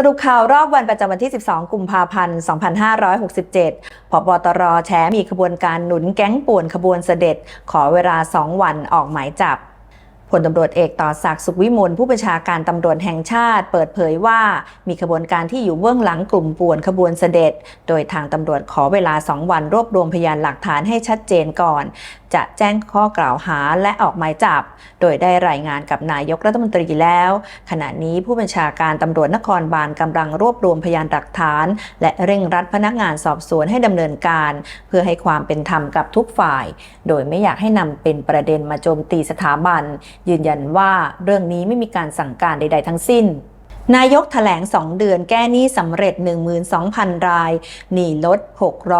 สรุปข่าวรอบวันประจำวันที่ 12 กุมภาพันธ์ 2567 พบตรแฉมีขบวนการหนุนแก๊งป่วนขบวนเสด็จ ขอเวลา 2 วันออกหมายจับพลตำรวจเอกต่อศักดิ์สุขวิมลผู้บัญชาการตำรวจแห่งชาติ เปิดเผยว่ามีขบวนการที่อยู่เบื้องหลังกลุ่มป่วนขบวนเสด็จ โดยทางตำรวจขอเวลา 2 วันรวบรวมพยานหลักฐานให้ชัดเจนก่อนจะแจ้งข้อกล่าวหาและออกหมายจับ โดยได้รายงานกับนายกรัฐมนตรีแล้ว ขณะนี้ผู้บัญชาการตำรวจนครบาลกำลังรวบรวมพยานหลักฐาน และเร่งรัดพนักงานสอบสวนให้ดำเนินการ เพื่อให้ความเป็นธรรมกับทุกฝ่าย โดยไม่อยากให้นำเป็นประเด็นมาโจมตีสถาบัน ยืนยันว่าเรื่องนี้ไม่มีการสั่งการใด ๆ ทั้งสิ้นนายกถแถลง 2 เดือนแก้หนี้สำเร็จ 12,000 ราย หนี้ลด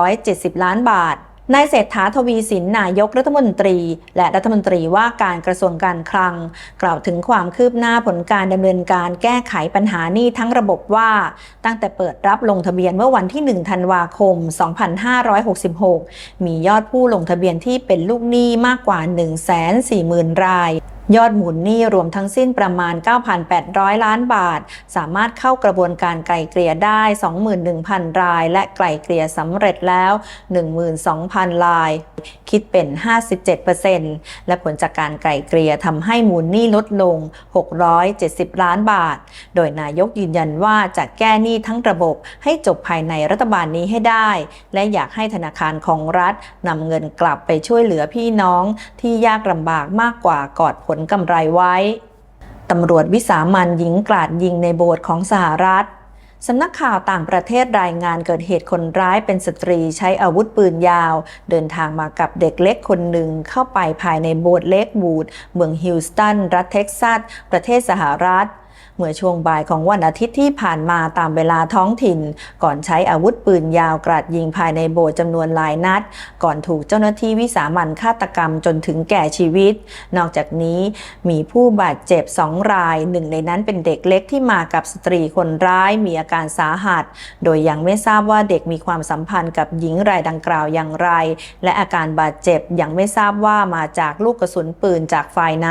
670 ล้านบาท นายเศรษฐาทวีสินนายกรัฐมนตรี และรัฐมนตรีว่าการกระทรวงการคลัง กล่าวถึงความคืบหน้าผลการดำเนินการแก้ไขปัญหานี้ทั้งระบบว่า ตั้งแต่เปิดรับลงทะเบียนเมื่อวันที่ 1 ธันวาคม 2566 มียอดผู้ลงทะเบียนที่เป็นลูกหนี้มากกว่า 140,000 ราย ยอดหมุนหนี้รวมทั้งสิ้นประมาณ 9,800 ล้านบาท สามารถเข้ากระบวนการไกลเกลี่ยได้ 21,000 ราย และไกลเกลี่ยสำเร็จแล้ว 12,000 ราย คิดเป็น 57%และผลจากการไกลเกลี่ยทำให้มูลหนี้ลดลง 670 ล้านบาท โดยนายกยืนยันว่าจะแก้หนี้ทั้งระบบให้จบภายในรัฐบาลนี้ให้ได้ และอยากให้ธนาคารของรัฐนำเงินกลับไปช่วยเหลือพี่น้องที่ยากลำบากมากกว่ากอดผลกำไรไว้ ตำรวจวิสามันหญิงกราดยิงในโบสถ์ของสหรัฐสำนักข่าวต่างประเทศรายงานเกิดเหตุคนร้ายเป็นสตรีใช้อาวุธปืนยาว เดินทางมากับเด็กเล็กคนหนึ่งเข้าไปภายในโบสถ์เล็กบูดเมืองฮิลสตัน รัฐเท็กซัส ประเทศสหรัฐ เมื่อช่วงบ่ายของวันอาทิตย์ที่ผ่านมาตามเวลาท้องถิ่น ก่อนใช้อาวุธปืนยาวกราดยิงภายในโบสถ์จำนวนหลายนัด ก่อนถูกเจ้าหน้าที่วิสามันฆาตกรรมจนถึงแก่ชีวิต นอกจากนี้มีผู้บาดเจ็บสองรายหนึ่งในนั้นเป็นเด็กเล็กที่มากับสตรีคนร้ายมีอาการสาหัส โดยยังไม่ทราบว่าเด็กมีความสัมพันธ์กับหญิงรายดังกล่าวอย่างไร และอาการบาดเจ็บยังไม่ทราบว่ามาจากลูกกระสุนปืนจากฝ่ายไหน